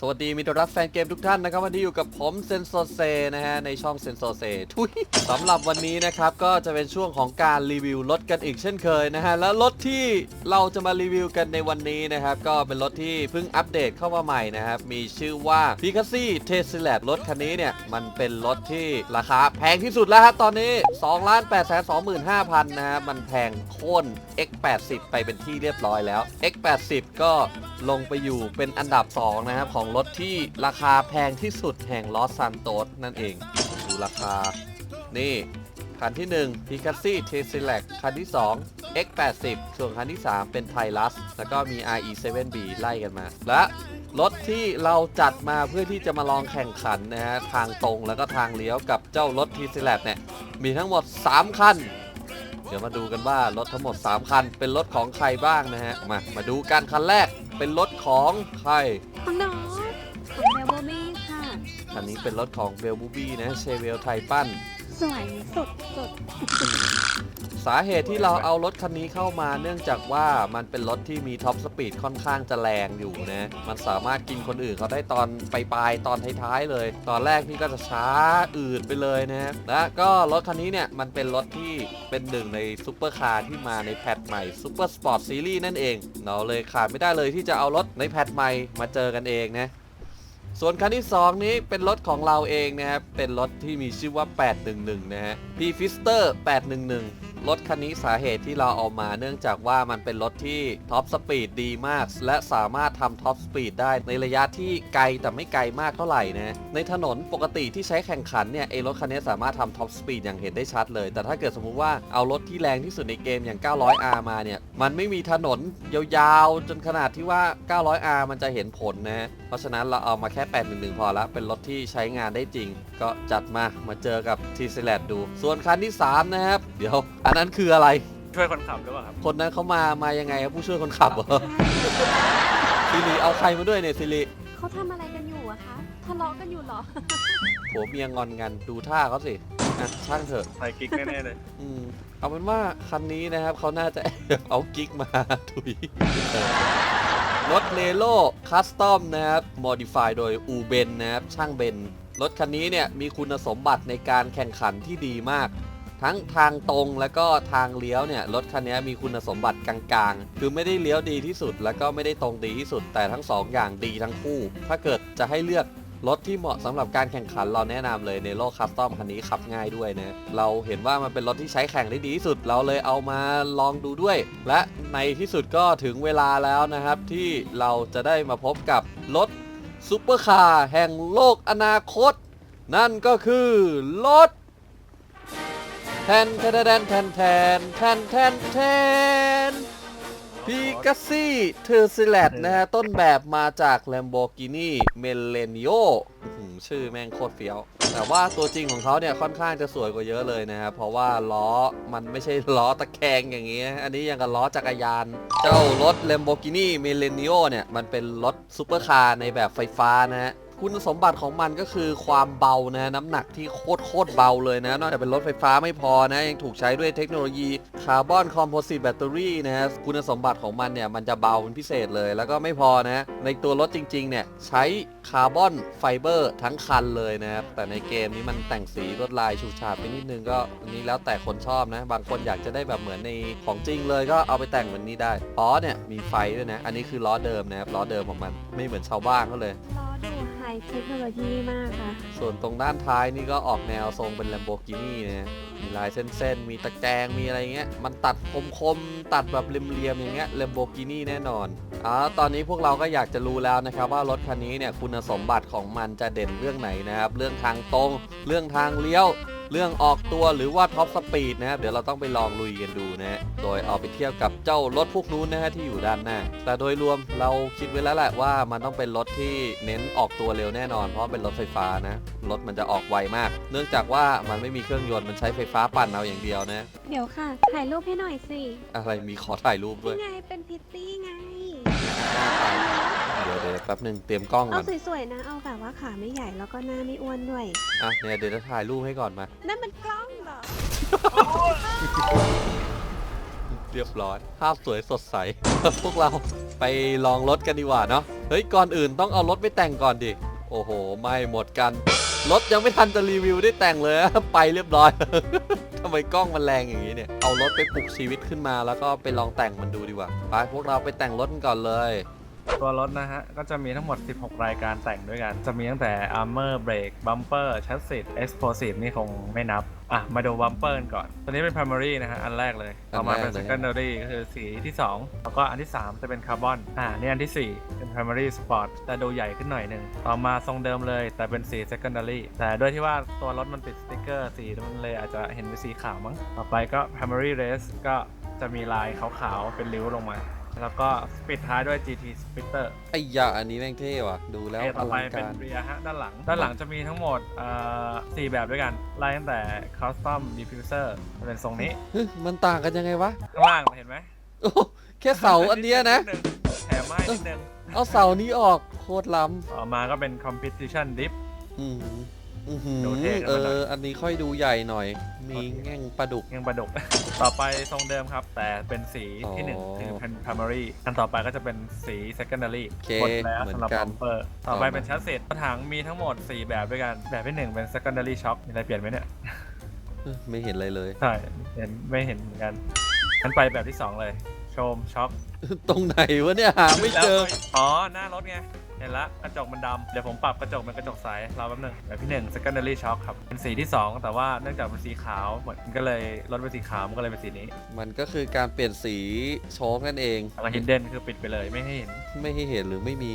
สวัสดีมิตรรักแฟนเกมทุกท่านนะครับ วันนี้อยู่กับผมเซนโซเซนะฮะในช่องเซนโซเซทุยสำหรับวันนี้นะครับ ก็จะเป็นช่วงของการรีวิวรถกันอีกเช่นเคยนะฮะ แล้วรถที่เราจะมารีวิวกันในวันนี้นะครับ ก็เป็นรถที่เพิ่งอัปเดตเข้ามาใหม่นะครับ มีชื่อว่า p i c a s s i t e s l a รถคันนี้เนี่ย มันเป็นรถที่ราคาแพงที่สุดแล้วครับตอนนี้2 8 2 5 0 0 0นะฮะมันแพงโค่น X80 ไปเป็นที่เรียบร้อยแล้ว X80 ก็ลงไปอยู่เป็นอันดับ2นะครับของรถที่ราคาแพงที่สุดแห่งลอสซันโตสนั่นเอง ดูราคา นี่ คันที่1 p i c a s s i t e s l a c คันที่ 2 X80 ส่วนคันที่ 3 เป็น t y l u s แล้วก็มี RE7B ไล่กันมา และรถที่เราจัดมาเพื่อที่จะมาลองแข่งขันนะฮะ ทางตรงแล้วก็ทางเลี้ยวกับเจ้ารถ t s l a c เนี่ย มีทั้งหมด 3 คัน เดี๋ยวมาดูกันว่ารถทั้งหมด 3 คัน เป็นรถของใครบ้างนะฮะ มา มาดูกันคันแรกเป็นรถของใคร ของน้องของเบลโบบี้ค่ะ คันนี้เป็นรถของเบลบูบี้นะเชเวลไทปันสวยสุดสุด สาเหตุที่เราเอารถคันนี้เข้ามา เนื่องจากว่ามันเป็นรถที่มีท็อปสปีดค่อนข้างจะแรงอยู่นะ มันสามารถกินคนอื่นเขาได้ตอนปลายๆตอนท้ายๆเลย ตอนแรกนี่ก็จะช้าอืดไปเลยนะและก็รถคันนี้เนี่ยมันเป็นรถที่เป็นหนึ่งในซูเปอร์คาร์ที่มาในแพทใหม่ซูเปอร์สปอร์ตซีรีส์นั่นเอง เราเลยขาดไม่ได้เลยที่จะเอารถในแพทใหม่มาเจอกันเองนะส่วนคันที่ 2 นี้เป็นรถของเราเองนะครับ เป็นรถที่มีชื่อว่า 811 นะฮะ P Fister 811 รถคันนี้สาเหตุที่เราเอามาเนื่องจากว่ามันเป็นรถที่ท็อปสปีดดีมาก และสามารถทำท็อปสปีดได้ในระยะที่ไกลแต่ไม่ไกลมากเท่าไหร่นะ ในถนนปกติที่ใช้แข่งขันเนี่ยไอรถคันนี้สามารถทำท็อปสปีดอย่างเห็นได้ชัดเลย แต่ถ้าเกิดสมมุติว่าเอารถที่แรงที่สุดในเกมอย่าง 900R มาเนี่ย มันไม่มีถนนยาวๆ จนขนาดที่ว่า 900R มันจะเห็นผลนะ เพราะฉะนั้นเราเอามาแค่ 811 พอละ เป็นรถที่ใช้งานได้จริง ก็จัดมา มาเจอกับทีซ l ลดู ส่วนคันที่ 3 นะครับ เดี๋ยวอันนั้นคืออะไร ช่วยคนขับหรือเปล่าครับ คนนั้นเขามา มายังไงครับผู้ช่วยคนขับเหรอซิริเอาใครมาด้วยเนี่ยซิริเขาทำอะไรกันอยู่อะคะทะเลาะกันอยู่เหรอ ผัวเมียงอนกันดูท่าเขาสิอะช่างเถอะ ใส่กิ๊กแน่ๆเลย อืมเอาเป็นว่าคันนี้นะครับเขาน่าจะ เอากิ๊กมาถุยเออรถเลโลคัสตอมนะครับ มอดิฟายโดยอูเบนนะครับ ช่างเบน รถคันนี้เนี่ยมีคุณสมบัติในการแข่งขันที่ดีมาก ทั้งทางตรงแล้วก็ทางเลี้ยวเนี่ยรถคันนี้มีคุณสมบัติกลางๆ คือไม่ได้เลี้ยวดีที่สุด แล้วก็ไม่ได้ตรงดีที่สุด แต่ทั้งสองอย่างดีทั้งคู่ ถ้าเกิดจะให้เลือกรถที่เหมาะสำหรับการแข่งขันเราแนะนำเลยในโลกคัสตอมคันนี้ขับง่ายด้วยนะ เราเห็นว่ามันเป็นรถที่ใช้แข่งได้ดีที่สุด เราเลยเอามาลองดูด้วย และในที่สุดก็ถึงเวลาแล้วนะครับที่เราจะได้มาพบกับรถซูเปอร์คาร์แห่งโลกอนาคต นั่นก็คือรถ แทนแทนแทนแทนแทนแทนแทนแทนพีกัสซี่เทอร์ซิลนะฮะ ต้นแบบมาจาก Lamborghini m e l e n i o ชื่อแม่งโคตรเฟี้ยว แต่ว่าตัวจริงของเขาเนี่ย ค่อนข้างจะสวยกว่าเยอะเลยนะครับ เพราะว่าล้อมันไม่ใช่ล้อตะแคงอย่างงี้ อันนี้ยังกับล้อจักรยาน เจ้ารถ Lamborghini m e l e n i o เนี่ย มันเป็นรถซูเปอร์คาร์ในแบบไฟฟ้านะฮะ คุณสมบัติของมันก็คือความเบานะน้ำหนักที่โคตรโคตรเบาเลยนะ นอกจากเป็นรถไฟฟ้าไม่พอนะ ยังถูกใช้ด้วยเทคโนโลยีคาร์บอนคอมโพสิตแบตเตอรี่นะคุณสมบัติของมันเนี่ยมันจะเบาเป็นพิเศษเลย แล้วก็ไม่พอนะ ในตัวรถจริงๆเนี่ยใช้คาร์บอนไฟเบอร์ทั้งคันเลยนะครับแต่ในเกมนี้มันแต่งสีลวดลายฉูดฉาดไปนิดนึงก็อันนี้แล้วแต่คนชอบนะ บางคนอยากจะได้แบบเหมือนในของจริงเลยก็เอาไปแต่งแบบนี้ได้ล้อเนี่ยมีไฟด้วยนะ อันนี้คือล้อเดิมนะครับล้อเดิมของมันไม่เหมือนชาวบ้านเขาเลย ล้อดูไฮเทคโนโลยีมากค่ะ ส่วนตรงด้านท้ายนี่ก็ออกแนวทรงเป็น Lamborghini นะมีลายเส้นๆ มีตะแกรงมีอะไรเงี้ย มันตัดคมๆ ตัดแบบเรียมๆ อย่างเงี้ย Lamborghini แน่นอนอ๋อตอนนี้พวกเราก็อยากจะรู้แล้วนะครับว่ารถคันนี้เนี่ยคุณสมบัติของมันจะเด่นเรื่องไหนนะครับ เรื่องทางตรง เรื่องทางเลี้ยว เรื่องออกตัวหรือว่าท็อปสปีดนะครับเดี๋ยวเราต้องไปลองลุยกันดูนะฮะโดยเอาไปเทียบกับเจ้ารถพวกนู้นนะฮะที่อยู่ด้านหน้า แต่โดยรวมเราคิดไว้แล้วแหละว่ามันต้องเป็นรถที่เน้นออกตัวเร็วแน่นอน เพราะเป็นรถไฟฟ้านะรถมันจะออกไวมาก เนื่องจากว่ามันไม่มีเครื่องยนต์มันใช้ไฟฟ้าปั่นเอาอย่างเดียวนะเดี๋ยวค่ะ ถ่ายรูปให้หน่อยสิอะไรมีขอถ่ายรูปด้วนี่ยไงเป็นพิตตี้ไงเดี๋ยวเดี๋ยวแป๊บหนึ่งเตรียมกล้องเอาก่อนสวยๆนะ เอาแบบว่าขาไม่ใหญ่แล้วก็หน้าไม่อ้วนด้วย อะเนี่ยเดี๋ยวจะถ่ายรูปให้ก่อนมา นั่นมันกล้องเหรอเเรียบร้อย ภาพสวยสดใส พวกเราไปลองรถกันดีกว่าเนาะ เฮ้ย ก่อนอื่นต้องเอารถไปแต่งก่อนดิ โอ้โห ไม่หมดกัน รถยังไม่ทันจะรีวิวได้แต่งเลย ไปเรียบร้อย ทำไมกล้องมันแรงอย่างนี้เนี่ย เอารถไปปลุกชีวิตขึ้นมาแล้วก็ไปลองแต่งมันดูดีกว่า ไปพวกเราไปแต่งรถกันก่อนเลย ตัวรถนะฮะ ก็จะมีทั้งหมด 16 รายการแต่งด้วยกัน จะมีตั้งแต่ armor brake bumper chassis explosive นี่คงไม่นับ อะ มาดู bumper กันก่อน ตัวนี้เป็น primary นะฮะ อันแรกเลย ต่อมาเป็นอันแรกเลย secondary ก็คือสีที่ 2 แล้วก็อันที่ 3 จะเป็นคาร์บอนอ่า นี่อันที่ 4 เป็น primary sport แต่ดูใหญ่ขึ้นหน่อยหนึ่ง ต่อมาทรงเดิมเลย แต่เป็นสี secondary แต่ด้วยที่ว่าตัวรถมันติดสติ๊กเกอร์สีมันเลยอาจจะเห็นเป็นสีขาวมั้ง ต่อไปก็ primary race ก็จะมีลายขาวๆเป็นริ้วลงมา แล้วก็ปิดท้ายด้วย GT Splitter ไอ้ยาอันนี้แม่งเท่ว่ะ ดูแล้วเออต่อไปลังเป็นการเรียฮะด้านหลัง ด้านหลังจะมีทั้งหมดเอ่อสี่แบบด้วยกัน ไล่ตั้งแต่ Custom Diffuser จะเป็นทรงนี้ เฮ้ยมันต่างกันยังไงวะข้างล่างเห็นไหมโอ้แค่เสาอันเนี้ยนะ ดงแถมให้นิดนึงเอาเสานี้ออกโคตรล้ต่อมาก็เป็น Competition Dip ำอือหื ออื้อหือดูเท่ขึ้นเอมาหน่อย อ อันนี้ค่อยดูใหญ่หน่อย มีแง่งปลาดุก ยังประดุกต่อไปทรงเดิมครับ แต่เป็นสีที่หนึ่งอ๋อคือเป็น Primary อันต่อไปก็จะเป็นสี Secondary โอเคหมดแล้วเหมือนสำหรับ กัน Bumper ต่อไปต่อมาเป็นชัสเซตถังมีทั้งหมด 4 แบบด้วยกัน แบบที่หนึ่งเป็น Secondary Shock มีอะไรเปลี่ยนไหมเนี่ย เอ้ยไม่เห็นอะไรเลย ใช่เห็นไม่เห็นเหมือนกันงั้นไปแบบที่2เลย โชมช็อคตรงไหนวะเนี่ยหาไม่เจอ แล้วอ๋อ หน้ารถไง เห็นละกระจกมันดำเดี๋ยวผมปรับกระจกเป็นกระจกใสรอแป๊บหนึงแบบที่1 secondary shock ครับ เป็นสีที่ 2 แต่ว่าเนื่องจากเป็นสีขาวเหมือนก็เลยรถเป็นสีขาวมันก็เลยเป็นสีนี้มันก็คือการเปลี่ยนสีโชคนั่นเอง แล้วก็ hidden คือปิดไปเลยไม่ให้เห็น ไม่ให้เห็นหรือไม่มี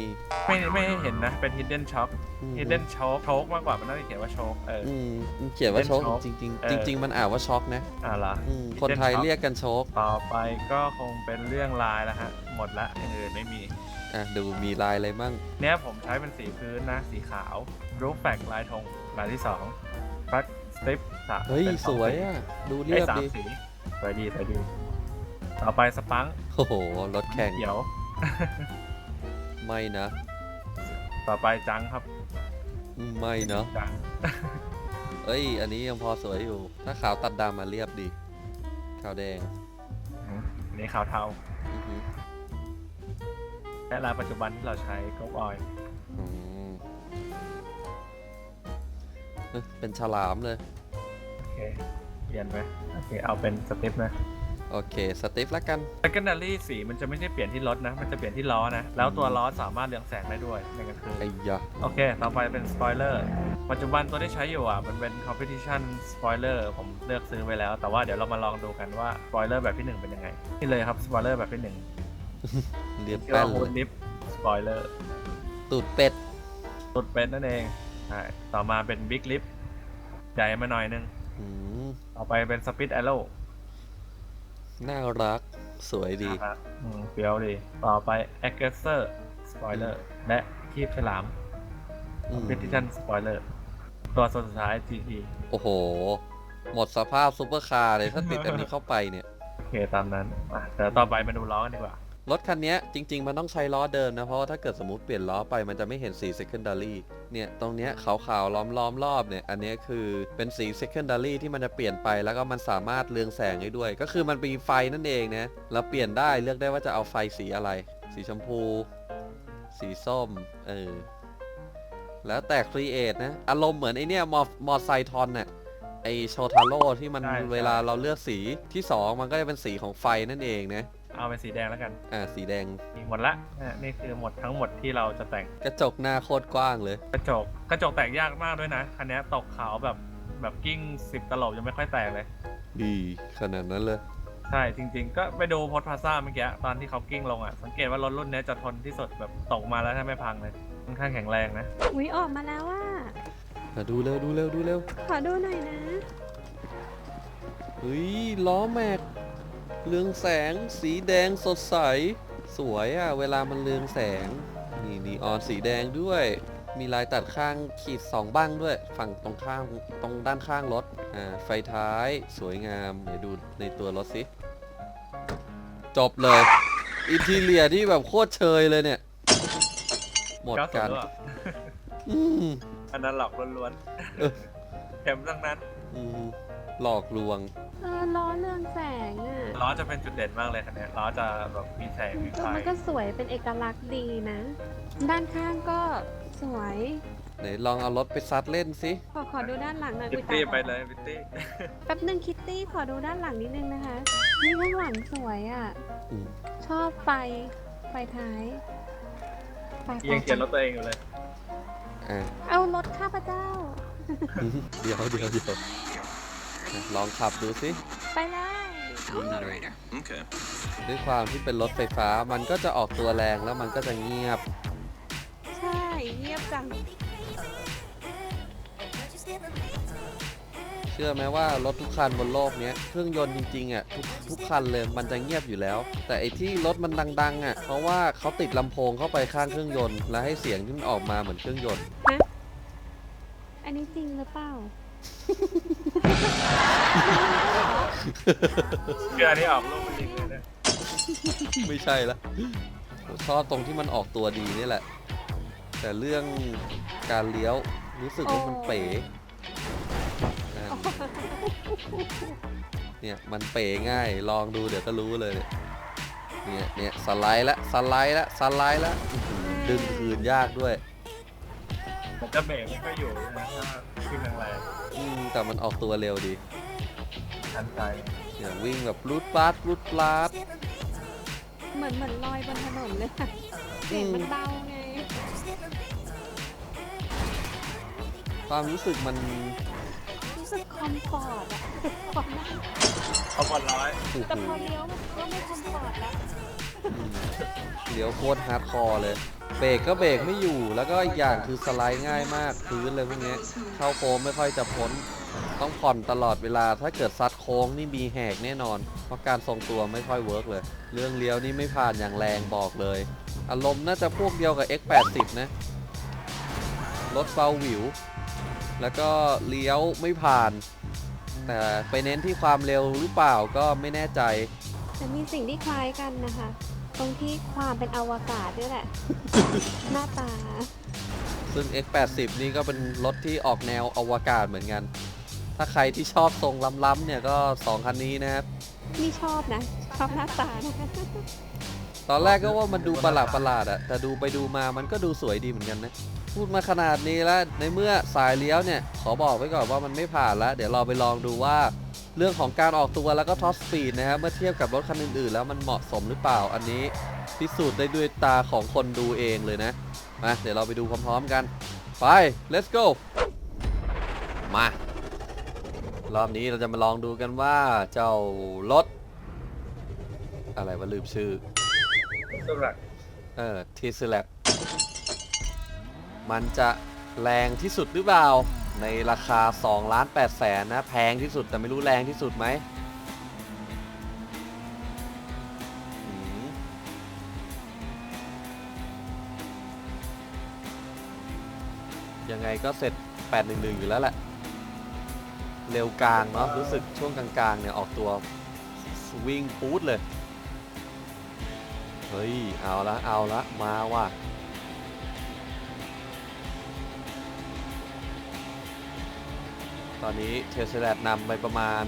ไม่ไม่ให้เห็นนะเป็น hidden shock อืม hidden shock โชกมากกว่ามันน่าจะเขียนว่าโชกเออ อืมมันเขียนว่าโชค Hidden shock จริง เอๆอจริง ๆ มันอ่านว่าช็อกนะอ่าล่ะ อืมคนไทย shock เรียกกันโชค ต่อไปก็คงเป็นเรื่องลายแล้วฮะ หมดละอย่างอื่นไม่มี อะดูมีลายอะไรมั่งเนี้ยผมใช้เป็นสีพื้นนะ สีขาว roof back ลายธงลายที่2 back strip สามเฮ้ยเป็นสองวยสีอะ ดูไอ้เรียบสามดีสีสวยดีสวยดี ต่อไปสปังค์โอ้โห รถแข่ง เขียว ไม่นะต่อไปจังครับอืมไม่เนาะจังเอ้ย อันนี้ยังพอสวยอยู่ ถ้าขาวตัดดำมาเรียบดี ขาวแดงอันนี้ขาวเทาอือหือ และลายปัจจุบันที่เราใช้ก็ออยอืมเอ้ยเป็นฉลามเลย โอเคเปลี่ยนไหมโอเคเอาเป็นสติปนะ โอเค สติฟแล้วกัน secondary สีมันจะไม่ได้เปลี่ยนที่รถนะ มันจะเปลี่ยนที่ล้อนะ แล้วตัวล้อสามารถเรืองแสงได้ด้วยในกลางคืน ไอ้ยะโอเค ต่อไปเป็นสปอยเลอร์ ปัจจุบันตัวที่ใช้อยู่อะ มันเป็น competition spoiler ผมเลือกซื้อไว้แล้ว แต่ว่าเดี๋ยวเรามาลองดูกันว่าสปอยเลอร์แบบที่หนึ่งเป็นยังไง นี่เลยครับสปอยเลอร์แบบที่หนึ่ง เรียบที่แป้ว่านฮูเลดยลิฟสปอยเลอร์ตูดเป็ด ตุดเป็นนั่นเองใช่ต่อมาเป็นบิ๊กลิฟใหญ่มาหน่อยนึง อืมต่อไปเป็นสปิ d แอโร่น่ารัก สวยดี นะครับอืมเฟี้ยวดี ต่อไป aggressor spoiler และคีบฉลามอืม competition spoiler ตัวสุดท้าย GT โอ้โห หมดสภาพซุปเปอร์คาร์เลยถ้าติดอันนี้เข้าไปเนี่ย โอเคตามนั้นอะเดี๋ยวต่อไปมาดูล้อกันดีกว่า รถคันเนี้ยจริง ๆ มันต้องใช้ล้อเดิมนะ เพราะว่าถ้าเกิดสมมติเปลี่ยนล้อไปมันจะไม่เห็นสี secondary เนี่ย ตรงเนี้ยขาวๆล้อมล้อมๆรอบเนี่ย อันเนี้ยคือเป็นสี secondary ที่มันจะเปลี่ยนไปแล้วก็มันสามารถเรืองแสงได้ด้วย ก็คือมันมีไฟนั่นเองนะเราเปลี่ยนได้เลือกได้ว่าจะเอาไฟสีอะไร สีชมพู สีส้มเออแล้วแต่ create นะอารมณ์เหมือนไอเนี้ยมอมอไซทอนน่ะไอโชทาโร่ที่มันใช่ใช่เวลาเราเลือกสีที่สองมันก็จะเป็นสีของไฟนั่นเองนะ เอาเป็นสีแดงแล้วกันอ่าสีแดงมีหมดละอะนี่คือหมดทั้งหมดที่เราจะแต่งกระจกหน้าโคตรกว้างเลย กระจกกระจกแตกยากมากด้วยนะคันนี้ตกขาวแบบแบบกิ้งสิบตลบยังไม่ค่อยแตกเลย ดีขนาดนั้นเลย ใช่จริง ๆ ก็ไปดูพอดพาซ่าเมื่อกี้ตอนที่เขากิ้งลงอะสังเกตว่ารถรุ่นนี้จะทนที่สุดแบบตกมาแล้วถ้าไม่พังเลยค่อนข้างแข็งแรงนะอุ้ยออกมาแล้วว่ามาดูเร็วดูเร็วดูเร็วขอดูหน่อยนะเฮ้ยล้อแม็ก เรืองแสงสีแดงสดใส สวยอะ่ะเวลามันเรืองแสง นี่นีออนสีแดงด้วย มีลายตัดข้างขีดสองบ้างด้วย ฝั่งตรงข้างตรงด้านข้างรถอ่าไฟท้ายสวยงาม เดี๋ยวดูในตัวรถสิ จบเลย อินทีเลียที่แบบโคตรเชยเลยเนี่ย หมดกัน90ด้วยอืมอันนั้นหลอกล้วนเออๆเข็มทั้งนั้น อืม หลอกลวง เออล้อเรืองแสงอะ ล้อจะเป็นจุดเด่นมากเลยคันเนี้ยล้อจะแบบมีแสงมีเอไฟอมันก็สวยเป็นเอกลักษณ์ดีนะ ด้านข้างก็สวย ไหนลองเอารถไปซัดเล่นสิ ขอขอดูด้านหลังหน่อยพิอุ๊ตยตี้ตายไปเลยพิตตี้แป๊บนึงคิตตี้ขอดูด้านหลังนิดนึงนะคะ นี่ข้างหลังสวยอะ อืม ชอบไฟไฟท้ายไปไปยังเขียนรถตัวเองอยู่เลย อะเอารถข้าพเจ้า เดี๋ยวเดี๋ยวเดี๋ยว ลองขับดูสิ ไปเลย Okay. ด้วยความที่เป็นรถไฟฟ้ามันก็จะออกตัวแรงแล้วมันก็จะเงียบ ใช่ เงียบจัง เชื่อไหมว่ารถทุกคันบนโลกเนี้ยเครื่องยนต์จริงๆอะทุกทุกคันเลยมันจะเงียบอยู่แล้ว แต่ไอ้ที่รถมันดัง ๆอะเพราะว่าเขาติดลำโพงเข้าไปข้างเครื่องยนต์ แล้วให้เสียงที่มันออกมาเหมือนเครื่องยนต์ฮะอันนี้จริงหรือเปล่า คืออันนี้ออกลูกจริงเลยนะไม่ใช่ละผมชอบตรงที่มันออกตัวดีนี่แหละ แต่เรื่องการเลี้ยวรู้สึกว่ามันเป๋นะเนี่ยมันเป๋ง่าย ลองดูเดี๋ยวก็รู้เลย เนี่ยเนี่ยสไลด์ละสไลด์ละสไลด์ละอื้อหือดึงคืนยากด้วย มันจะเบรกไม่ค่อยอยู่นะถ้าขึ้นแรงอืมแต่มันออกตัวเร็วดีๆ ทันใจเนี่ยวิ่งแบบรูดปลาดรูดปลาดเหมือนเหมือนลอยบนถนนเลยค่ะเสียงมันเบาไง ความรู้สึกมันรู้สึกคอมฟอร์ตอะคอมนั่งเขาบอลร้อยโอ้แต่โหพอเลี้ยวมันก็ไม่คอมฟอร์ตแล้วอืมเดี๋ยวโคตรฮาร์ดคอร์เลย เบรกก็เบรกไม่อยู่ แล้วก็อีกอย่างคือสไลด์ง่ายมากพื้นเลยพวกเนี้ยเข้าโค้งไม่ค่อยจะพ้น ต้องผ่อนตลอดเวลาถ้าเกิดซัดโค้งนี่มีแหกแน่นอน เพราะการทรงตัวไม่ค่อยเวิร์กเลย เรื่องเลี้ยวนี่ไม่ผ่านอย่างแรงบอกเลย อารมณ์น่าจะพวกเดียวกับ X80 นะรถเบาหวิว แล้วก็เลี้ยวไม่ผ่าน แต่ไปเน้นที่ความเร็วหรือเปล่าก็ไม่แน่ใจ แต่มีสิ่งที่คล้ายกันนะคะ ตรงที่ความเป็นอวกาศด้วยแหละ หน้าตา ซึ่ง X80 นี่ก็เป็นรถที่ออกแนวอวกาศเหมือนกัน ถ้าใครที่ชอบทรงล้ำๆเนี่ยก็2คันนี้นะครับ นี่ชอบนะ ชอบหน้าตานะคะตอนแรกก็ว่ามันดูประหลาดประหลาดๆอะแต่ดูไปดูมามันก็ดูสวยดีเหมือนกันนะ พูดมาขนาดนี้แล้วในเมื่อสายเลี้ยวเนี่ย ขอบอกไว้ก่อนว่ามันไม่ผ่านแล้วเดี๋ยวเราไปลองดูว่า เรื่องของการออกตัวแล้วก็ท็อปสปีดนะครับเมื่อเทียบกับรถคันอื่นๆ แล้วมันเหมาะสมหรือเปล่าอันนี้ พิสูจน์ได้ด้วยตาของคนดูเองเลยนะมาเดี๋ยวเราไปดูพร้อมๆกัน ไป let's go มา รอบนี้เราจะมาลองดูกันว่าเจ้ารถ อะไรวะลืมชื่อสุดหลักเออทีสแลบมันจะแรงที่สุดหรือเปล่า ในราคา2ล้าน8แสนนะ แพงที่สุดแต่ไม่รู้แรงที่สุดไหมอืมยังไงก็เสร็จ 811 อยู่แล้วแหละ เร็วกลางเนาะรู้สึกช่วงกลางๆเนี่ยออกตัววิ่งปู๊ดเลย เฮ้ย เอาละเอาละมาว่ะตอนนี้เทสลานำไปประมาณ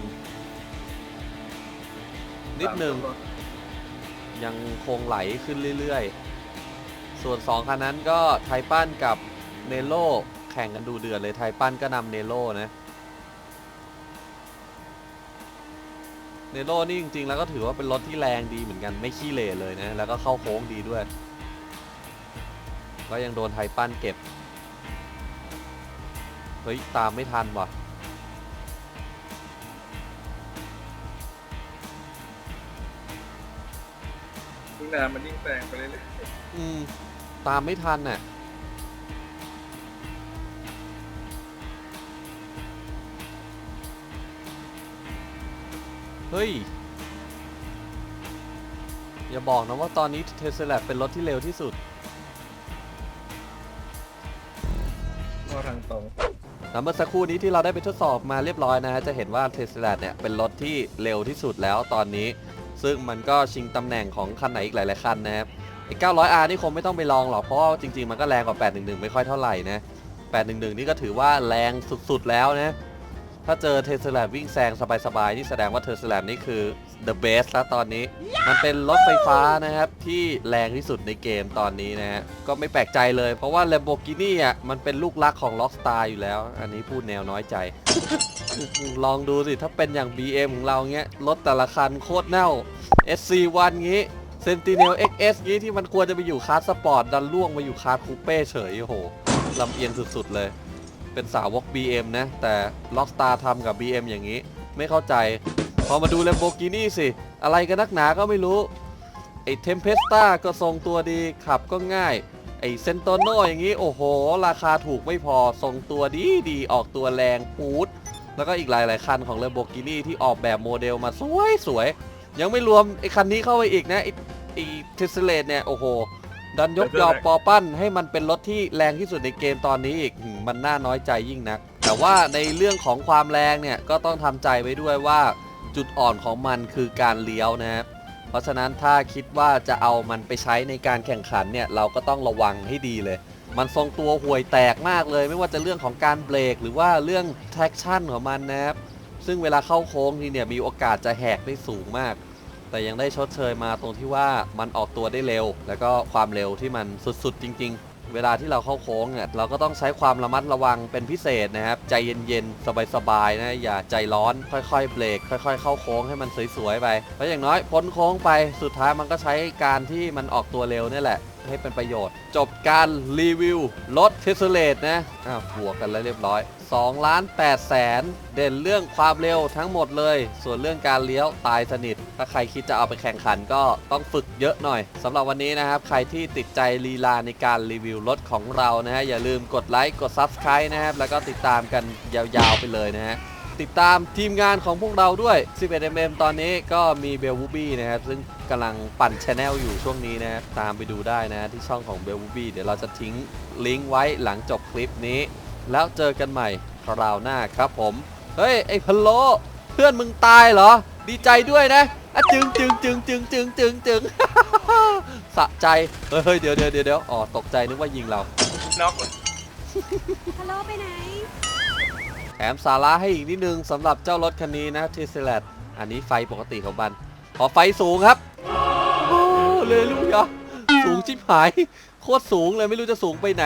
นิดหนึ่ง ยังคงไหลขึ้นเรื่อยๆ ส่วน 2คันนั้นก็ไทปั้นกับเนโลแข่งกันดูเดือดเลยไทปั้นก็นำเนโลนะ เนโรนี่จริงๆ แล้วก็ถือว่าเป็นรถที่แรงดีเหมือนกันไม่ขี้เหร่เลยนะ แล้วก็เข้าโค้งดีด้วย ก็ยังโดนไทปั้นเก็บ เฮ้ย ตามไม่ทันว่ะยิ่งนานมันยิ่งแซงไปเรื่อยอืม ตามไม่ทันน่ะ เฮ้ย อย่าบอกนะว่าตอนนี้เทสลาเป็นรถที่เร็วที่สุดๆก็ทางตรงแล้วเมื่อสักครู่นี้ที่เราได้ไปทดสอบมาเรียบร้อยนะฮะจะเห็นว่าเทสลาเนี่ยเป็นรถที่เร็วที่สุดแล้วตอนนี้ ซึ่งมันก็ชิงตำแหน่งของคันไหนอีกหลายๆคันนะครับไอ้ 900R นี่คงไม่ต้องไปลองหรอกเพราะว่าจริงๆ มันก็แรงกว่า 811 ไม่ค่อยเท่าไหร่นะ 811 นี่ก็ถือว่าแรงสุดๆแล้วนะ ถ้าเจอเทสลาวิ่งแซงสบายๆ นี่แสดงว่าเทสลานี่คือ the best แล้วตอนนี้ มันเป็นรถไฟฟ้านะครับ ที่แรงที่สุดในเกมตอนนี้นะฮะ ก็ไม่แปลกใจเลย เพราะว่า Lamborghini อะ มันเป็นลูกรักของ Rockstar อยู่แล้ว อันนี้พูดแนวน้อยใจ ลองดูสิ ถ้าเป็นอย่าง BM ของเราเงี้ย รถแต่ละคันโคตรเน่า SC1 งี้ Sentinel XS งี้ที่มันควรจะไปอยู่คาร์ดสปอร์ตดันล่วงมาอยู่คาร์ดคูเป้เฉยโอ้โหลำเอียงสุดๆเลย เป็นสาวก BM นะ แต่ Rockstar ทำกับ BM อย่างนี้ ไม่เข้าใจ พอมาดู Lamborghini สิ อะไรกันนักหนาก็ไม่รู้ ไอ้ Tempesta ก็ทรงตัวดี ขับก็ง่าย ไอ้เซนโตโนอย่างนี้ โอ้โห ราคาถูกไม่พอ ทรงตัวดีดีออกตัวแรงปูด แล้วก็อีกหลาย ๆ คันของ Lamborghini ที่ออกแบบโมเดลมาสวยสวยยังไม่รวมไอ้คันนี้เข้าไปอีกนะไอ้ไอ้เทสเลตเนี่ย โอ้โห ดันยกยอปอปั้นให้มันเป็นรถที่แรงที่สุดในเกมตอนนี้อีกหืมมันน่าน้อยใจยิ่งนัก แต่ว่าในเรื่องของความแรงเนี่ยก็ต้องทำใจไว้ด้วยว่าจุดอ่อนของมันคือการเลี้ยวนะครับเพราะฉะนั้นถ้าคิดว่าจะเอามันไปใช้ในการแข่งขันเนี่ยเราก็ต้องระวังให้ดีเลย มันทรงตัวห่วยแตกมากเลย ไม่ว่าจะเรื่องของการเบรกหรือว่าเรื่อง traction ของมันนะครับ ซึ่งเวลาเข้าโค้งทีเนี่ยมีโอกาสจะแหกได้สูงมาก แต่ยังได้ชดเชยมาตรงที่ว่ามันออกตัวได้เร็ว แล้วก็ความเร็วที่มันสุดๆ จริง ๆ เวลาที่เราเข้าโค้งเนี่ยเราก็ต้องใช้ความระมัดระวังเป็นพิเศษนะครับ ใจเย็นๆ สบายๆนะอย่าใจร้อนค่อยๆเบรกค่อย ๆ เข้าโค้งให้มันสวยๆไปเพราะอย่างน้อยพ้นโค้งไปสุดท้ายมันก็ใช้การที่มันออกตัวเร็วนี่แหละ ให้เป็นประโยชน์ จบการรีวิวรถเทสเลตนะอ้าบวกกันแล้วเรียบร้อย2ล้าน8แสนเด่นเรื่องความเร็วทั้งหมดเลย ส่วนเรื่องการเลี้ยวตายสนิท ถ้าใครคิดจะเอาไปแข่งขันก็ต้องฝึกเยอะหน่อยสำหรับวันนี้นะครับ ใครที่ติดใจลีลาในการรีวิวรถของเรานะฮะอย่าลืมกดไลค์กด Subscribe นะครับแล้วก็ติดตามกันยาวๆไปเลยนะฮะ ติดตามทีมงานของพวกเราด้วย 11mm ตอนนี้ก็มีเบลวูบี้นะครับ ซึ่งกำลังปั่นชแนลอยู่ช่วงนี้นะครับ ตามไปดูได้นะที่ช่องของเบลวูบี้เดี๋ยวเราจะทิ้งลิงก์ไว้หลังจบคลิปนี้ แล้วเจอกันใหม่คราวหน้าครับผม เฮ้ย ไอ้พะโล เพื่อนมึงตายเหรอ ดีใจด้วยนะอะจึงจึงจึงจึงจึงจึงจึงสะใจ เฮ้ยเฮ้ยเดี๋ยวเดี๋ยวเดี๋ยวเดี๋ยวอ๋อตกใจนึกว่ายิงเราน็อกฮัลโหลไปไหนแถ มสาระให้อีกนิดนึงสำหรับเจ้ารถคันนี้นะทีเซลตอันนี้ไฟปกติของมัน ขอไฟสูงครับโอ้เลยลูกยะสูงชิบหาย โคตรสูงเลยไม่รู้จะสูงไปไหน